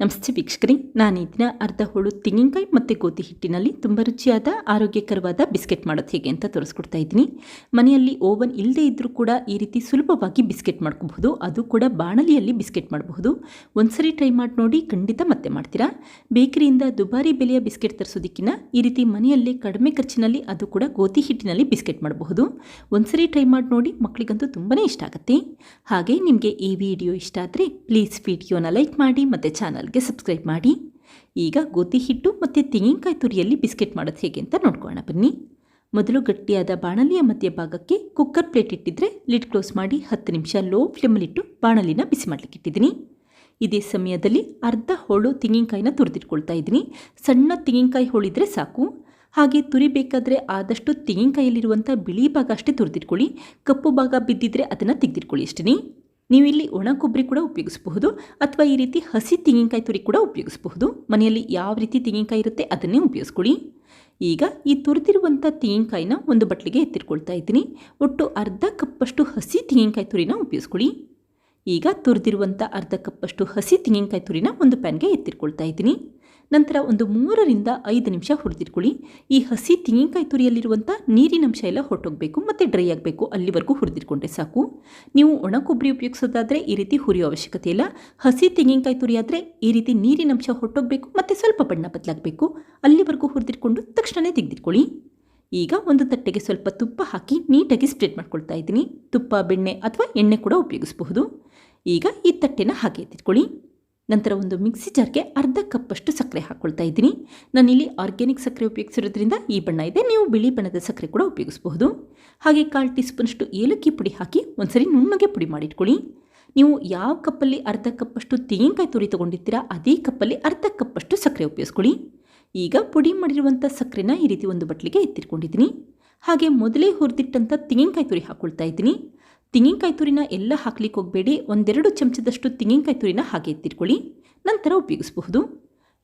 ನಮಸ್ತೆ ವೀಕ್ಷಕರಿ, ನಾನು ಈ ದಿನ ಅರ್ಧ ಹೋಳು ತೆಂಗಿನಕಾಯಿ ಮತ್ತು ಗೋಧಿ ಹಿಟ್ಟಿನಲ್ಲಿ ತುಂಬ ರುಚಿಯಾದ, ಆರೋಗ್ಯಕರವಾದ ಬಿಸ್ಕೆಟ್ ಮಾಡೋದು ಹೇಗೆ ಅಂತ ತೋರಿಸ್ಕೊಡ್ತಾ ಇದ್ದೀನಿ. ಮನೆಯಲ್ಲಿ ಓವನ್ ಇಲ್ಲದೇ ಇದ್ದರೂ ಕೂಡ ಈ ರೀತಿ ಸುಲಭವಾಗಿ ಬಿಸ್ಕೆಟ್ ಮಾಡ್ಕೋಬಹುದು. ಅದು ಕೂಡ ಬಾಣಲಿಯಲ್ಲಿ ಬಿಸ್ಕೆಟ್ ಮಾಡಬಹುದು. ಒಂದ್ಸರಿ ಟ್ರೈ ಮಾಡಿ ನೋಡಿ, ಖಂಡಿತ ಮತ್ತೆ ಮಾಡ್ತೀರಾ? ಬೇಕರಿಯಿಂದ ದುಬಾರಿ ಬೆಲೆಯ ಬಿಸ್ಕೆಟ್ ತರಿಸೋದಕ್ಕಿಂತ ಈ ರೀತಿ ಮನೆಯಲ್ಲೇ ಕಡಿಮೆ ಖರ್ಚಿನಲ್ಲಿ ಅದು ಕೂಡ ಗೋಧಿ ಹಿಟ್ಟಿನಲ್ಲಿ ಬಿಸ್ಕೆಟ್ ಮಾಡಬಹುದು. ಒಂದ್ಸರಿ ಟ್ರೈ ಮಾಡಿ ನೋಡಿ ಮಕ್ಕಳಿಗಂತೂ ತುಂಬಾ ಇಷ್ಟ ಆಗುತ್ತೆ. ಹಾಗೆ ನಿಮಗೆ ಈ ವಿಡಿಯೋ ಇಷ್ಟ ಆದರೆ, ಪ್ಲೀಸ್ ವಿಡಿಯೋನ ಲೈಕ್ ಮಾಡಿ ಮತ್ತು ಚಾನಲ್ಗೆ ಸಬ್ಸ್ಕ್ರೈಬ್ ಮಾಡಿ. ಈಗ ಗೋಧಿ ಹಿಟ್ಟು ಮತ್ತು ತೆಂಗಿನಕಾಯಿ ತುರಿಯಲ್ಲಿ ಬಿಸ್ಕೆಟ್ ಮಾಡೋದು ಹೇಗೆ ಅಂತ ನೋಡ್ಕೊಳ್ಳೋಣ ಬನ್ನಿ. ಮೊದಲು ಗಟ್ಟಿಯಾದ ಬಾಣಲಿಯ ಮಧ್ಯಭಾಗಕ್ಕೆ ಕುಕ್ಕರ್ ಪ್ಲೇಟ್ ಇಟ್ಟಿದ್ರೆ ಲಿಡ್ ಕ್ಲೋಸ್ ಮಾಡಿ ಹತ್ತು ನಿಮಿಷ ಲೋ ಫ್ಲೇಮಲ್ಲಿಟ್ಟು ಬಾಣಲಿನ ಬಿಸಿ ಮಾಡಲಿಕ್ಕೆ ಇಟ್ಟಿದ್ದೀನಿ. ಇದೇ ಸಮಯದಲ್ಲಿ ಅರ್ಧ ಹೋಳು ತೆಂಗಿನಕಾಯಿನ ತುರಿದಿಟ್ಕೊಳ್ತಾ ಇದ್ದೀನಿ. ಸಣ್ಣ ತೆಂಗಿನಕಾಯಿ ಹೋಳಿದ್ರೆ ಸಾಕು. ಹಾಗೆ ತುರಿಬೇಕಾದ್ರೆ ಆದಷ್ಟು ತೆಂಗಿನಕಾಯಲ್ಲಿರುವಂಥ ಬಿಳಿ ಭಾಗ ಅಷ್ಟೇ ತುರಿದಿಟ್ಕೊಳ್ಳಿ. ಕಪ್ಪು ಭಾಗ ಬಿದ್ದಿದ್ರೆ ಅದನ್ನು ತೆಗೆದಿಟ್ಕೊಳ್ಳಿ ಅಷ್ಟೇ ನೀವು ಇಲ್ಲಿ ಒಣ ಕೊಬ್ಬರಿ ಕೂಡ ಉಪಯೋಗಿಸಬಹುದು ಅಥವಾ ಈ ರೀತಿ ಹಸಿ ತೆಂಗಿನಕಾಯಿ ತುರಿ ಕೂಡ ಉಪಯೋಗಿಸಬಹುದು. ಮನೆಯಲ್ಲಿ ಯಾವ ರೀತಿ ತೆಂಗಿನಕಾಯಿ ಇರುತ್ತೆ ಅದನ್ನೇ ಉಪಯೋಗಿಸ್ಕೊಳ್ಳಿ. ಈಗ ಈ ತುರಿದಿರುವಂಥ ತೆಂಗಿನಕಾಯಿನ ಒಂದು ಬಟ್ಲಿಗೆ ಎತ್ತಿಟ್ಕೊಳ್ತಾ ಇದ್ದೀನಿ. ಒಟ್ಟು ಅರ್ಧ ಕಪ್ಪಷ್ಟು ಹಸಿ ತೆಂಗಿನಕಾಯಿ ತುರಿನ ಉಪಯೋಗಿಸ್ಕೊಳ್ಳಿ. ಈಗ ತುರಿದಿರುವಂಥ ಅರ್ಧ ಕಪ್ಪಷ್ಟು ಹಸಿ ತೆಂಗಿನಕಾಯಿ ತುರಿನ ಒಂದು ಪ್ಯಾನ್ಗೆ ಎತ್ತಿಟ್ಕೊಳ್ತಾ ಇದ್ದೀನಿ. ನಂತರ ಒಂದು ಮೂರರಿಂದ ಐದು ನಿಮಿಷ ಹುರಿದಿಟ್ಕೊಳ್ಳಿ. ಈ ಹಸಿ ತೆಂಗಿನಕಾಯಿ ತುರಿಯಲ್ಲಿರುವಂಥ ನೀರಿನಂಶ ಎಲ್ಲ ಹೊರಟೋಗಬೇಕು ಮತ್ತು ಡ್ರೈ ಆಗಬೇಕು. ಅಲ್ಲಿವರೆಗೂ ಹುರಿದಿಟ್ಕೊಂಡ್ರೆ ಸಾಕು. ನೀವು ಒಣ ಕೊಬ್ಬರಿ ಉಪಯೋಗಿಸೋದಾದರೆ ಈ ರೀತಿ ಹುರಿಯೋ ಅವಶ್ಯಕತೆ ಇಲ್ಲ. ಹಸಿ ತೆಂಗಿನಕಾಯಿ ತುರಿ ಈ ರೀತಿ ನೀರಿನಂಶ ಹೊರಟೋಗಬೇಕು ಮತ್ತು ಸ್ವಲ್ಪ ಬಣ್ಣ ಬದಲಾಗಬೇಕು. ಅಲ್ಲಿವರೆಗೂ ಹುರಿದಿಟ್ಕೊಂಡು ತಕ್ಷಣವೇ ತೆಗೆದಿಟ್ಕೊಳ್ಳಿ. ಈಗ ಒಂದು ತಟ್ಟೆಗೆ ಸ್ವಲ್ಪ ತುಪ್ಪ ಹಾಕಿ ನೀಟಾಗಿ ಸ್ಪ್ರೆಡ್ ಮಾಡ್ಕೊಳ್ತಾ ಇದ್ದೀನಿ. ತುಪ್ಪ, ಬೆಣ್ಣೆ ಅಥವಾ ಎಣ್ಣೆ ಕೂಡ ಉಪಯೋಗಿಸಬಹುದು. ಈಗ ಈ ತಟ್ಟೆನ ಹಾಗೆ ಎತ್ತಿಟ್ಕೊಳ್ಳಿ. ನಂತರ ಒಂದು ಮಿಕ್ಸಿ ಜಾರ್ಗೆ ಅರ್ಧ ಕಪ್ಪಷ್ಟು ಸಕ್ಕರೆ ಹಾಕ್ಕೊಳ್ತಾ ಇದ್ದೀನಿ. ನಾನಿಲ್ಲಿ ಆರ್ಗ್ಯಾನಿಕ್ ಸಕ್ಕರೆ ಉಪಯೋಗಿಸಿರೋದ್ರಿಂದ ಈ ಬಣ್ಣ ಇದೆ. ನೀವು ಬಿಳಿ ಬಣ್ಣದ ಸಕ್ಕರೆ ಕೂಡ ಉಪಯೋಗಿಸಬಹುದು. ಹಾಗೆ ಕಾಲು ಟೀ ಸ್ಪೂನಷ್ಟು ಏಲಕ್ಕಿ ಪುಡಿ ಹಾಕಿ ಒಂದ್ಸರಿ ನುಣ್ಣಗೆ ಪುಡಿ ಮಾಡಿಟ್ಕೊಳ್ಳಿ. ನೀವು ಯಾವ ಕಪ್ಪಲ್ಲಿ ಅರ್ಧ ಕಪ್ಪಷ್ಟು ತೆಂಗಿನಕಾಯಿ ತುರಿ ತೊಗೊಂಡಿರ್ತೀರಾ, ಅದೇ ಕಪ್ಪಲ್ಲಿ ಅರ್ಧ ಕಪ್ಪಷ್ಟು ಸಕ್ಕರೆ ಉಪಯೋಗಿಸ್ಕೊಳ್ಳಿ. ಈಗ ಪುಡಿ ಮಾಡಿರುವಂಥ ಸಕ್ಕರೆನ ಈ ರೀತಿ ಒಂದು ಬಟ್ಲಿಗೆ ಎತ್ತಿಟ್ಕೊಂಡಿದ್ದೀನಿ. ಹಾಗೆ ಮೊದಲೇ ಹುರಿದಿಟ್ಟಂಥ ತೆಂಗಿನಕಾಯಿ ತುರಿ ಹಾಕ್ಕೊಳ್ತಾ ಇದ್ದೀನಿ. ತೆಂಗಿನಕಾಯಿ ತುರಿನ ಎಲ್ಲ ಹಾಕ್ಲಿಕ್ಕೆ ಹೋಗಬೇಡಿ. ಒಂದೆರಡು ಚಮಚದಷ್ಟು ತೆಂಗಿನಕಾಯಿ ತುರಿನ ಹಾಗೆ ಎತ್ತಿಟ್ಕೊಳ್ಳಿ. ನಂತರ ಉಪಯೋಗಿಸಬಹುದು.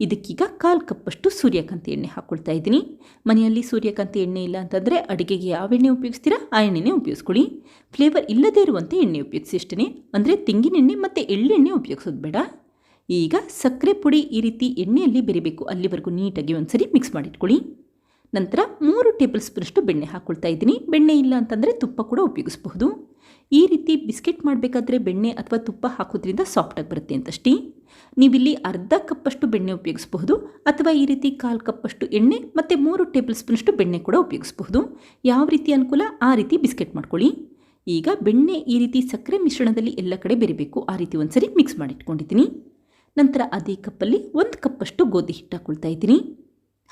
ಇದಕ್ಕೀಗ ಕಾಲು ಕಪ್ಪಷ್ಟು ಸೂರ್ಯಕಾಂತಿ ಎಣ್ಣೆ ಹಾಕ್ಕೊಳ್ತಾ ಇದ್ದೀನಿ. ಮನೆಯಲ್ಲಿ ಸೂರ್ಯಕಾಂತಿ ಎಣ್ಣೆ ಇಲ್ಲ ಅಂತಂದರೆ ಅಡುಗೆಗೆ ಯಾವ ಎಣ್ಣೆ ಉಪಯೋಗಿಸ್ತೀರಾ? ಆ ಎಣ್ಣೆನೇ ಉಪಯೋಗಿಸ್ಕೊಳ್ಳಿ. ಫ್ಲೇವರ್ ಇಲ್ಲದೇ ಇರುವಂಥ ಎಣ್ಣೆ ಉಪಯೋಗಿಸಿ ಅಷ್ಟೇ ಅಂದರೆ ತೆಂಗಿನೆಣ್ಣೆ ಮತ್ತು ಎಳ್ಳೆಣ್ಣೆ ಉಪಯೋಗಿಸೋದು ಬೇಡ. ಈಗ ಸಕ್ಕರೆ ಪುಡಿ ಈ ರೀತಿ ಎಣ್ಣೆಯಲ್ಲಿ ಬೆರಿಬೇಕು. ಅಲ್ಲಿವರೆಗೂ ನೀಟಾಗಿ ಒಂದ್ಸರಿ ಮಿಕ್ಸ್ ಮಾಡಿಟ್ಕೊಳ್ಳಿ. ನಂತರ ಮೂರು ಟೇಬಲ್ ಸ್ಪೂನಷ್ಟು ಬೆಣ್ಣೆ ಹಾಕ್ಕೊಳ್ತಾ ಇದ್ದೀನಿ. ಬೆಣ್ಣೆ ಇಲ್ಲ ಅಂತಂದರೆ ತುಪ್ಪ ಕೂಡ ಉಪಯೋಗಿಸಬಹುದು. ಈ ರೀತಿ ಬಿಸ್ಕೆಟ್ ಮಾಡಬೇಕಾದ್ರೆ ಬೆಣ್ಣೆ ಅಥವಾ ತುಪ್ಪ ಹಾಕೋದ್ರಿಂದ ಸಾಫ್ಟಾಗಿ ಬರುತ್ತೆ ಅಂತಷ್ಟೇ. ನೀವಿಲ್ಲಿ ಅರ್ಧ ಕಪ್ಪಷ್ಟು ಬೆಣ್ಣೆ ಉಪಯೋಗಿಸಬಹುದು ಅಥವಾ ಈ ರೀತಿ ಕಾಲು ಕಪ್ಪಷ್ಟು ಎಣ್ಣೆ ಮತ್ತು ಮೂರು ಟೇಬಲ್ ಸ್ಪೂನಷ್ಟು ಬೆಣ್ಣೆ ಕೂಡ ಉಪಯೋಗಿಸಬಹುದು. ಯಾವ ರೀತಿ ಅನುಕೂಲ ಆ ರೀತಿ ಬಿಸ್ಕೆಟ್ ಮಾಡ್ಕೊಳ್ಳಿ. ಈಗ ಬೆಣ್ಣೆ ಈ ರೀತಿ ಸಕ್ಕರೆ ಮಿಶ್ರಣದಲ್ಲಿ ಎಲ್ಲ ಕಡೆ ಬೆರಿಬೇಕು. ಆ ರೀತಿ ಒಂದ್ಸರಿ ಮಿಕ್ಸ್ ಮಾಡಿಟ್ಕೊಂಡಿದ್ದೀನಿ. ನಂತರ ಅದೇ ಕಪ್ಪಲ್ಲಿ ಒಂದು ಕಪ್ಪಷ್ಟು ಗೋಧಿ ಹಿಟ್ಟು ಹಾಕ್ಕೊಳ್ತಾ ಇದ್ದೀನಿ.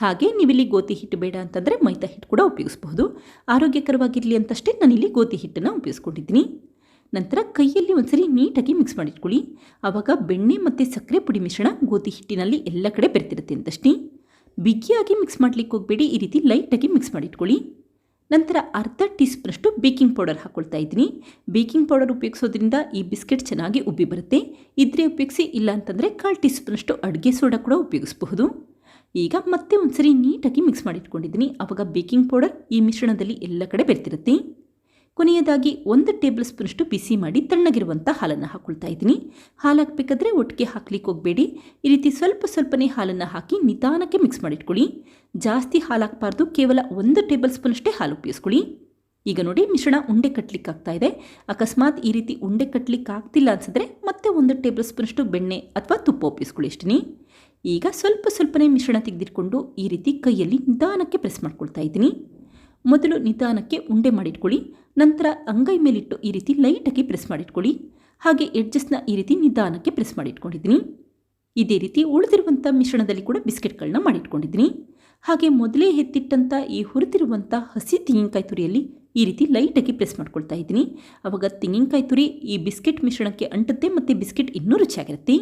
ಹಾಗೆ ನೀವಿಲ್ಲಿ ಗೋಧಿ ಹಿಟ್ಟು ಬೇಡ ಅಂತಂದರೆ ಮೈದಾ ಹಿಟ್ಟು ಕೂಡ ಉಪಯೋಗಿಸಬಹುದು. ಆರೋಗ್ಯಕರವಾಗಿರಲಿ ಅಂತಷ್ಟೇ ನಾನಿಲ್ಲಿ ಗೋಧಿ ಹಿಟ್ಟನ್ನು ಉಪಯೋಗಿಸ್ಕೊಂಡಿದ್ದೀನಿ. ನಂತರ ಕೈಯಲ್ಲಿ ಒಂದ್ಸರಿ ನೀಟಾಗಿ ಮಿಕ್ಸ್ ಮಾಡಿಟ್ಕೊಳ್ಳಿ. ಆವಾಗ ಬೆಣ್ಣೆ ಮತ್ತು ಸಕ್ಕರೆ ಪುಡಿ ಮಿಶ್ರಣ ಗೋಧಿ ಹಿಟ್ಟಿನಲ್ಲಿ ಎಲ್ಲ ಕಡೆ ಬೆರೆತಿರುತ್ತೆ ಅಂತಷ್ಟೇ. ಬಿಗಿಯಾಗಿ ಮಿಕ್ಸ್ ಮಾಡಲಿಕ್ಕೆ ಹೋಗಬೇಡಿ, ಈ ರೀತಿ ಲೈಟಾಗಿ ಮಿಕ್ಸ್ ಮಾಡಿಟ್ಕೊಳ್ಳಿ. ನಂತರ ಅರ್ಧ ಟೀ ಸ್ಪೂನಷ್ಟು ಬೇಕಿಂಗ್ ಪೌಡರ್ ಹಾಕ್ಕೊಳ್ತಾ ಇದ್ದೀನಿ. ಬೇಕಿಂಗ್ ಪೌಡರ್ ಉಪಯೋಗಿಸೋದ್ರಿಂದ ಈ ಬಿಸ್ಕೆಟ್ ಚೆನ್ನಾಗಿ ಉಬ್ಬಿ ಬರುತ್ತೆ. ಇದ್ರೆ ಉಪಯೋಗಿಸಿ ಇಲ್ಲ ಅಂತಂದರೆ ಕಾಲು ಟೀ ಸ್ಪೂನಷ್ಟು ಅಡುಗೆ ಸೋಡಾ ಕೂಡ ಉಪಯೋಗಿಸಬಹುದು. ಈಗ ಮತ್ತೆ ಒಂದ್ಸರಿ ನೀಟಾಗಿ ಮಿಕ್ಸ್ ಮಾಡಿಟ್ಕೊಂಡಿದ್ದೀನಿ. ಆವಾಗ ಬೇಕಿಂಗ್ ಪೌಡರ್ ಈ ಮಿಶ್ರಣದಲ್ಲಿ ಎಲ್ಲ ಕಡೆ ಬೆರ್ತಿರುತ್ತೆ. ಕೊನೆಯದಾಗಿ ಒಂದು ಟೇಬಲ್ ಸ್ಪೂನಷ್ಟು ಬಿಸಿ ಮಾಡಿ ತಣ್ಣಗಿರುವಂಥ ಹಾಲನ್ನು ಹಾಕ್ಕೊಳ್ತಾ ಇದ್ದೀನಿ. ಹಾಲು ಹಾಕಬೇಕಾದ್ರೆ ಒಟ್ಟಿಗೆ ಹಾಕ್ಲಿಕ್ಕೆ ಹೋಗಬೇಡಿ. ಈ ರೀತಿ ಸ್ವಲ್ಪ ಸ್ವಲ್ಪನೇ ಹಾಲನ್ನು ಹಾಕಿ ನಿಧಾನಕ್ಕೆ ಮಿಕ್ಸ್ ಮಾಡಿಟ್ಕೊಳ್ಳಿ. ಜಾಸ್ತಿ ಹಾಲು ಹಾಕಬಾರ್ದು. ಕೇವಲ ಒಂದು ಟೇಬಲ್ ಸ್ಪೂನಷ್ಟೇ ಹಾಲು ಉಪಯೋಗಿಸ್ಕೊಳ್ಳಿ. ಈಗ ನೋಡಿ ಮಿಶ್ರಣ ಉಂಡೆ ಕಟ್ಟಲಿಕ್ಕೆ ಆಗ್ತಾ ಇದೆ. ಅಕಸ್ಮಾತ್ ಈ ರೀತಿ ಉಂಡೆ ಕಟ್ಟಲಿಕ್ಕೆ ಆಗ್ತಿಲ್ಲ ಅನ್ಸಿದ್ರೆ ಮತ್ತೆ ಒಂದು ಟೇಬಲ್ ಸ್ಪೂನಷ್ಟು ಬೆಣ್ಣೆ ಅಥವಾ ತುಪ್ಪ ಉಪಯೋಗಿಸ್ಕೊಳ್ಳಿ ಅಷ್ಟೇ ಈಗ ಸ್ವಲ್ಪ ಸ್ವಲ್ಪನೇ ಮಿಶ್ರಣ ತೆಗೆದಿಟ್ಕೊಂಡು ಈ ರೀತಿ ಕೈಯಲ್ಲಿ ನಿಧಾನಕ್ಕೆ ಪ್ರೆಸ್ ಮಾಡ್ಕೊಳ್ತಾ ಇದ್ದೀನಿ. ಮೊದಲು ನಿಧಾನಕ್ಕೆ ಉಂಡೆ ಮಾಡಿಟ್ಕೊಳ್ಳಿ, ನಂತರ ಅಂಗೈ ಮೇಲಿಟ್ಟು ಈ ರೀತಿ ಲೈಟಾಗಿ ಪ್ರೆಸ್ ಮಾಡಿಟ್ಕೊಳ್ಳಿ. ಹಾಗೆ ಎಡ್ಜಸ್ಟ್ನ ಈ ರೀತಿ ನಿಧಾನಕ್ಕೆ ಪ್ರೆಸ್ ಮಾಡಿಟ್ಕೊಂಡಿದ್ದೀನಿ. ಇದೇ ರೀತಿ ಉಳಿದಿರುವಂಥ ಮಿಶ್ರಣದಲ್ಲಿ ಕೂಡ ಬಿಸ್ಕೆಟ್ಗಳನ್ನ ಮಾಡಿಟ್ಕೊಂಡಿದ್ದೀನಿ. ಹಾಗೆ ಮೊದಲೇ ಎತ್ತಿಟ್ಟಂಥ ಈ ಹುರಿದಿರುವಂಥ ಹಸಿ ತೆಂಗಿನಕಾಯಿ ತುರಿಯಲ್ಲಿ ಈ ರೀತಿ ಲೈಟಾಗಿ ಪ್ರೆಸ್ ಮಾಡ್ಕೊಳ್ತಾ ಇದ್ದೀನಿ. ಆವಾಗ ತೆಂಗಿನಕಾಯಿ ತುರಿ ಈ ಬಿಸ್ಕೆಟ್ ಮಿಶ್ರಣಕ್ಕೆ ಅಂಟುತ್ತೆ, ಮತ್ತು ಬಿಸ್ಕೆಟ್ ಇನ್ನೂ ರುಚಿಯಾಗಿರುತ್ತೆ.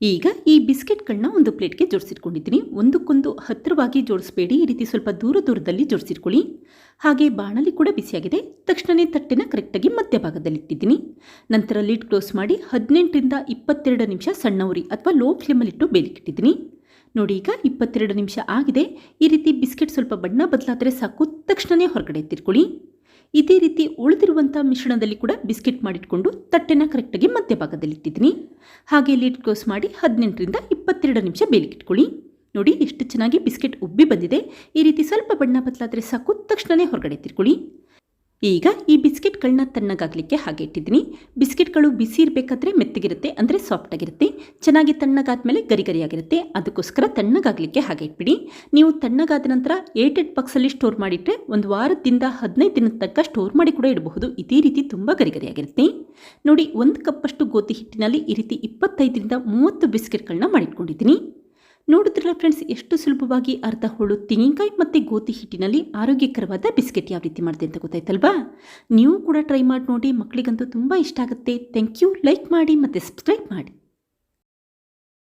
ಈಗ ಈ ಬಿಸ್ಕೆಟ್ಗಳನ್ನ ಒಂದು ಪ್ಲೇಟ್ಗೆ ಜೋಡಿಸಿಟ್ಕೊಂಡಿದ್ದೀನಿ. ಒಂದಕ್ಕೊಂದು ಹತ್ತಿರವಾಗಿ ಜೋಡಿಸಬೇಡಿ. ಈ ರೀತಿ ಸ್ವಲ್ಪ ದೂರ ದೂರದಲ್ಲಿ ಜೋಡಿಸಿಟ್ಕೊಳ್ಳಿ. ಹಾಗೆ ಬಾಣಲಿ ಕೂಡ ಬಿಸಿಯಾಗಿದೆ. ತಕ್ಷಣವೇ ತಟ್ಟೆನ ಕರೆಕ್ಟಾಗಿ ಮಧ್ಯಭಾಗದಲ್ಲಿ ಇಟ್ಟಿದ್ದೀನಿ ನಂತರ ಲಿಡ್ ಕ್ಲೋಸ್ ಮಾಡಿ ಹದಿನೆಂಟರಿಂದ ಇಪ್ಪತ್ತೆರಡು ನಿಮಿಷ ಸಣ್ಣ ಉರಿ ಅಥವಾ ಲೋ ಫ್ಲೇಮಲ್ಲಿಟ್ಟು ಬೇಲಿಕ್ಕಿಟ್ಟಿದ್ದೀನಿ ನೋಡಿ ಈಗ ಇಪ್ಪತ್ತೆರಡು ನಿಮಿಷ ಆಗಿದೆ. ಈ ರೀತಿ ಬಿಸ್ಕೆಟ್ ಸ್ವಲ್ಪ ಬಣ್ಣ ಬದಲಾದರೆ ಸಾಕು. ತಕ್ಷಣವೇ ಹೊರಗಡೆ ಎತ್ತಿಟ್ಕೊಳ್ಳಿ. ಇದೇ ರೀತಿ ಉಳಿದಿರುವಂಥ ಮಿಶ್ರಣದಲ್ಲಿ ಕೂಡ ಬಿಸ್ಕೆಟ್ ಮಾಡಿಟ್ಕೊಂಡು ತಟ್ಟೆನ ಕರೆಕ್ಟಾಗಿ ಮಧ್ಯಭಾಗದಲ್ಲಿ ಇಟ್ಟಿದ್ದೀನಿ. ಹಾಗೆ ಲಿಡ್ ಕ್ಲೋಸ್ ಮಾಡಿ ಹದಿನೆಂಟರಿಂದ ಇಪ್ಪತ್ತೆರಡು ನಿಮಿಷ ಬೇಲಿಗಿಟ್ಕೊಳ್ಳಿ ನೋಡಿ ಎಷ್ಟು ಚೆನ್ನಾಗಿ ಬಿಸ್ಕೆಟ್ ಉಬ್ಬಿ ಬಂದಿದೆ. ಈ ರೀತಿ ಸ್ವಲ್ಪ ಬಣ್ಣ ಬದಲಾದರೆ ಸಾಕು ತಕ್ಷಣವೇ ಹೊರಗಡೆ ತಿರ್ಕೊಳ್ಳಿ ಈಗ ಈ ಬಿಸ್ಕೆಟ್ಗಳನ್ನ ತಣ್ಣಗಾಗಲಿಕ್ಕೆ ಹಾಗೆ ಇಟ್ಟಿದ್ದೀನಿ. ಬಿಸ್ಕೆಟ್ಗಳು ಬಿಸಿ ಇರಬೇಕಾದ್ರೆ ಮೆತ್ತಗಿರುತ್ತೆ, ಅಂದರೆ ಸಾಫ್ಟಾಗಿರುತ್ತೆ ಚೆನ್ನಾಗಿ ತಣ್ಣಗಾದ್ಮೇಲೆ ಗರಿಗರಿಯಾಗಿರುತ್ತೆ ಅದಕ್ಕೋಸ್ಕರ ತಣ್ಣಗಾಗಲಿಕ್ಕೆ ಹಾಗೆ ಇಟ್ಬಿಡಿ. ನೀವು ತಣ್ಣಗಾದ ನಂತರ ಏಟೆಡ್ ಬಾಕ್ಸಲ್ಲಿ ಸ್ಟೋರ್ ಮಾಡಿಟ್ಟರೆ ಒಂದು ವಾರದಿಂದ ಹದಿನೈದು ದಿನದ ತನಕ ಸ್ಟೋರ್ ಮಾಡಿ ಕೂಡ ಇಡಬಹುದು. ಇದೇ ರೀತಿ ತುಂಬ ಗರಿಗರಿಯಾಗಿರುತ್ತೆ ನೋಡಿ, ಒಂದು ಕಪ್ಪಷ್ಟು ಗೋಧಿ ಹಿಟ್ಟಿನಲ್ಲಿ ಈ ರೀತಿ ಇಪ್ಪತ್ತೈದರಿಂದ ಮೂವತ್ತು ಬಿಸ್ಕೆಟ್ಗಳನ್ನ ಮಾಡಿಟ್ಕೊಂಡಿದ್ದೀನಿ. ನೋಡಿದ್ರಲ್ಲ ಫ್ರೆಂಡ್ಸ್ ಎಷ್ಟು ಸುಲಭವಾಗಿ ಅರ್ಧ ಹೋಳು ತೆಂಗಿನಕಾಯಿ ಮತ್ತು ಗೋಧಿ ಹಿಟ್ಟಿನಲ್ಲಿ ಆರೋಗ್ಯಕರವಾದ ಬಿಸ್ಕೆಟ್ ಯಾವ ರೀತಿ ಮಾಡಿದೆ ಅಂತ ಗೊತ್ತಾಯ್ತಲ್ವಾ? ನೀವು ಕೂಡ ಟ್ರೈ ಮಾಡಿ ನೋಡಿ ಮಕ್ಕಳಿಗಂತೂ ತುಂಬ ಇಷ್ಟ ಆಗುತ್ತೆ. ಥ್ಯಾಂಕ್ ಯು ಲೈಕ್ ಮಾಡಿ ಮತ್ತು ಸಬ್ಸ್ಕ್ರೈಬ್ ಮಾಡಿ.